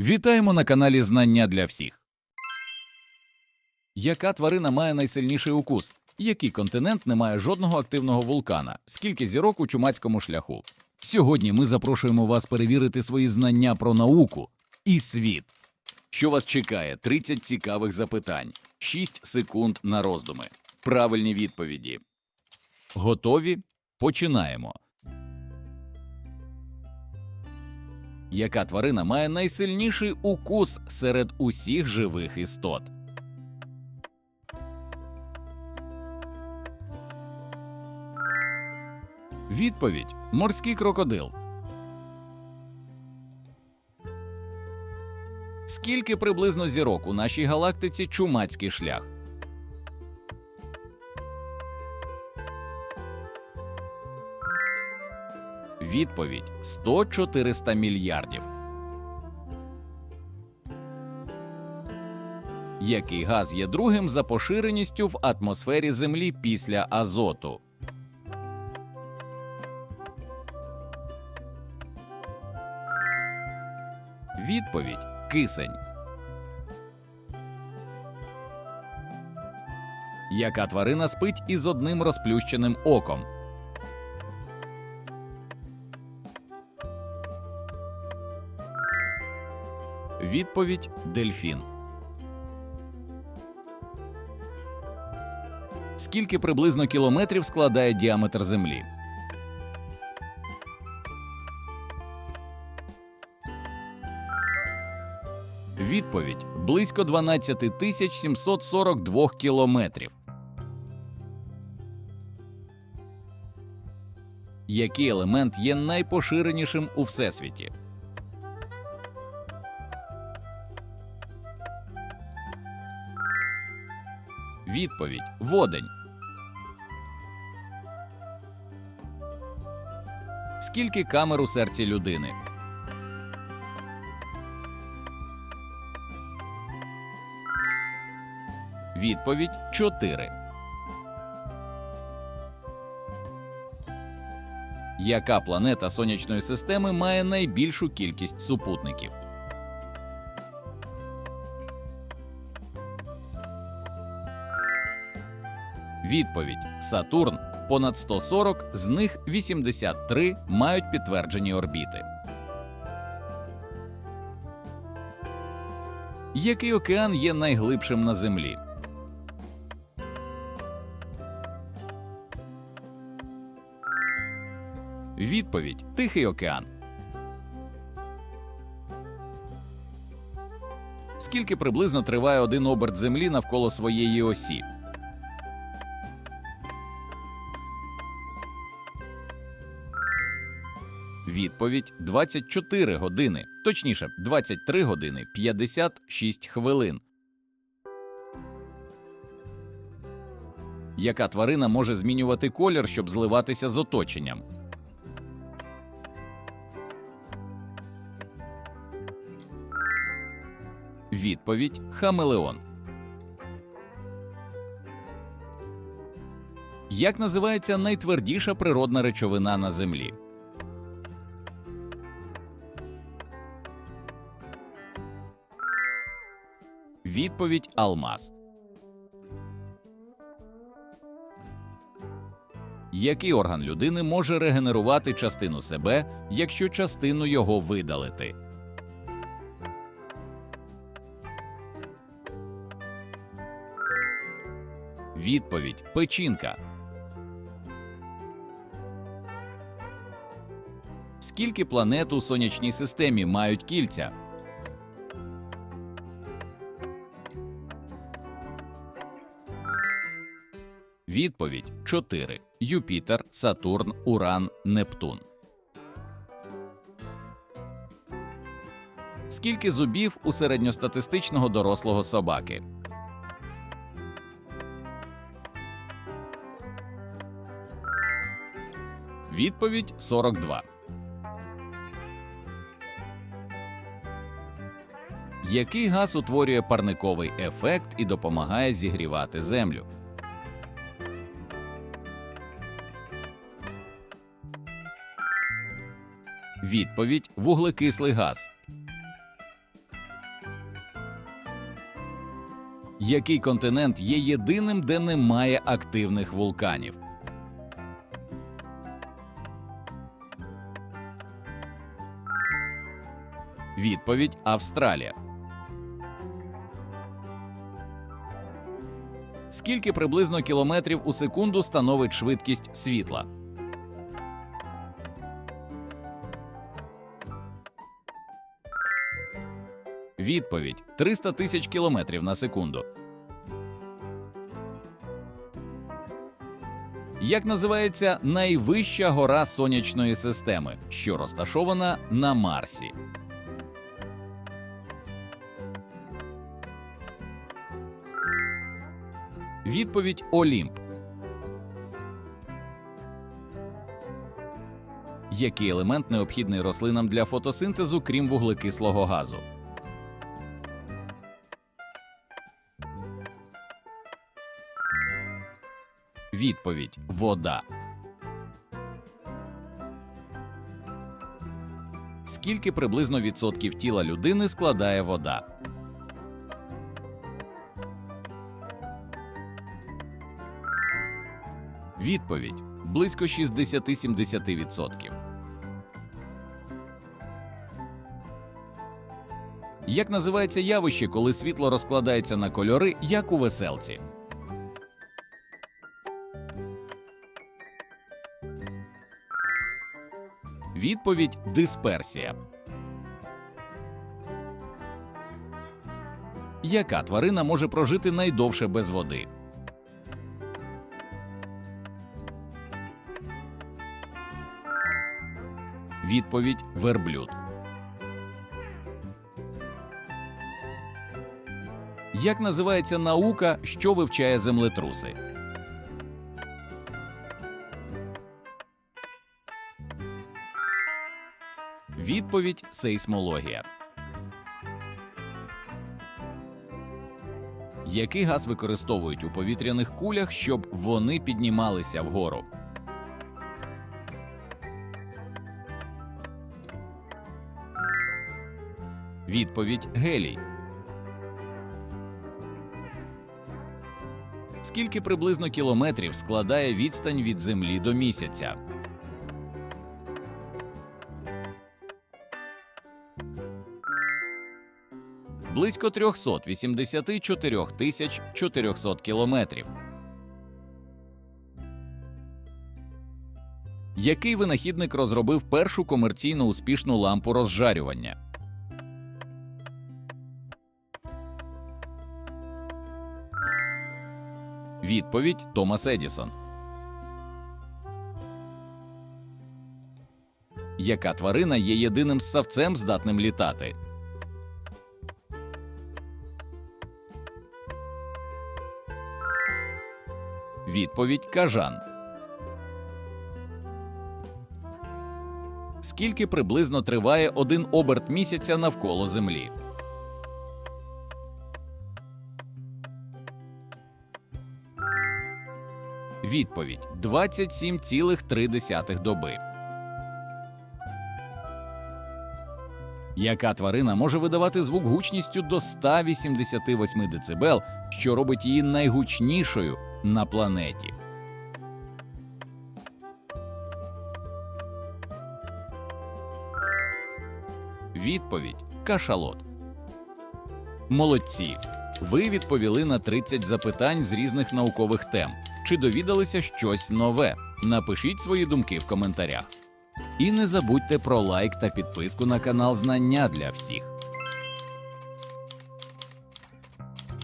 Вітаємо на каналі Знання для всіх. Яка тварина має найсильніший укус? Який континент не має жодного активного вулкана? Скільки зірок у чумацькому шляху? Сьогодні ми запрошуємо вас перевірити свої знання про науку і світ. Що вас чекає? 30 цікавих запитань, 6 секунд на роздуми. Правильні відповіді. Готові? Починаємо. Яка тварина має найсильніший укус серед усіх живих істот? Відповідь морський крокодил. Скільки приблизно зірок у нашій галактиці чумацький шлях? Відповідь 100-400 мільярдів. Який газ є другим за поширеністю в атмосфері Землі після азоту? Відповідь кисень. Яка тварина спить із одним розплющеним оком? Відповідь дельфін. Скільки приблизно кілометрів складає діаметр Землі? Відповідь близько 12 тисяч 742 кілометрів. Який елемент є найпоширенішим у всесвіті? Відповідь водень. Скільки камер у серці людини? Відповідь 4. Яка планета сонячної системи має найбільшу кількість супутників? Відповідь Сатурн. Понад 140, з них 83 мають підтверджені орбіти. Який океан є найглибшим на Землі? Відповідь Тихий океан. Скільки приблизно триває один оберт Землі навколо своєї осі? Відповідь 24 години, точніше, 23 години 56 хвилин. Яка тварина може змінювати колір, щоб зливатися з оточенням? Відповідь Хамелеон. Як називається найтвердіша природна речовина на Землі? Відповідь Алмаз. Який орган людини може регенерувати частину себе, якщо частину його видалити? Відповідь печінка. Скільки планет у сонячній системі мають кільця? Відповідь 4. Юпітер, Сатурн, Уран, Нептун. Скільки зубів у середньостатистичного дорослого собаки? Відповідь 42. Який газ утворює парниковий ефект і допомагає зігрівати землю? Відповідь вуглекислий газ. Який континент є єдиним, де немає активних вулканів? Відповідь Австралія. Скільки приблизно кілометрів у секунду становить швидкість світла? Відповідь 300 тисяч кілометрів на секунду. Як називається найвища гора сонячної системи, що розташована на Марсі? Відповідь Олімп. Який елемент необхідний рослинам для фотосинтезу, крім вуглекислого газу? Відповідь вода. Скільки приблизно відсотків тіла людини складає вода? Відповідь близько 60-70%. Як називається явище, коли світло розкладається на кольори, як у веселці? Відповідь дисперсія. Яка тварина може прожити найдовше без води? Відповідь верблюд. Як називається наука, що вивчає землетруси? Відповідь сейсмологія. Який газ використовують у повітряних кулях, щоб вони піднімалися вгору? Відповідь гелій. Скільки приблизно кілометрів складає відстань від Землі до місяця? Близько 384 тисяч 400 кілометрів. Який винахідник розробив першу комерційно успішну лампу розжарювання? Відповідь Томас Едісон. Яка тварина є єдиним ссавцем, здатним літати? Відповідь кажан. Скільки приблизно триває один оберт місяця навколо Землі? Відповідь 27,3 доби. Яка тварина може видавати звук гучністю до 188 дБ, що робить її найгучнішою на планеті? Відповідь кашалот. Молодці. Ви відповіли на 30 запитань з різних наукових тем. Чи довідалися щось нове? Напишіть свої думки в коментарях. І не забудьте про лайк та підписку на канал Знання для всіх.